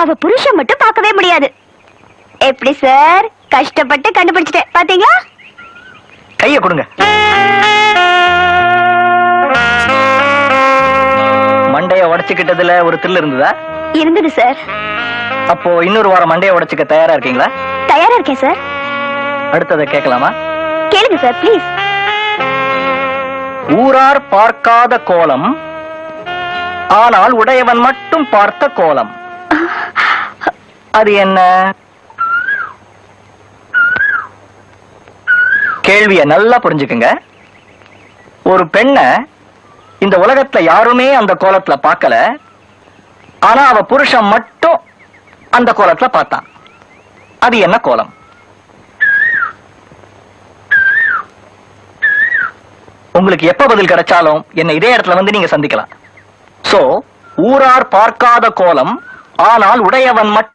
அவ புருஷன் மட்டும் பார்க்கவே முடியாது. எப்படி சார்? கஷ்டப்பட்டு கண்டுபிடிச்சிட்டேன். பாத்தீங்களா? கைய கொடுங்க. மண்டைய உடைச்சுக்கிட்டதுல ஒரு தில் இருந்ததா? இருந்தது சார். அப்போ இன்னொரு வாரம் மண்டைய உடைச்சுக்க தயாரா இருக்கீங்களா? தயாரா இருக்கேன் சார். அடுத்ததை கேட்கலாமா? கேளுங்க சார் ப்ளீஸ் ஊரார் பார்க்காத கோலம் ஆனால் உடையவன் மட்டும் பார்த்த கோலம். அது என்ன? கேள்விய நல்லா புரிஞ்சுக்குங்க. ஒரு பெண்ண இந்த உலகத்துல யாருமே அந்த கோலத்துல பார்க்கல. ஆனா அவ புருஷன் மட்டும் அந்த கோலத்துல பார்த்தான் அது என்ன கோலம்? உங்களுக்கு எப்ப பதில் கிடைச்சாலும் என்ன இதே இடத்துல வந்து நீங்க சந்திக்கலாம். சோ ஊரார் பார்க்காத கோலம் ஆனால் உடையவன் மட்டும்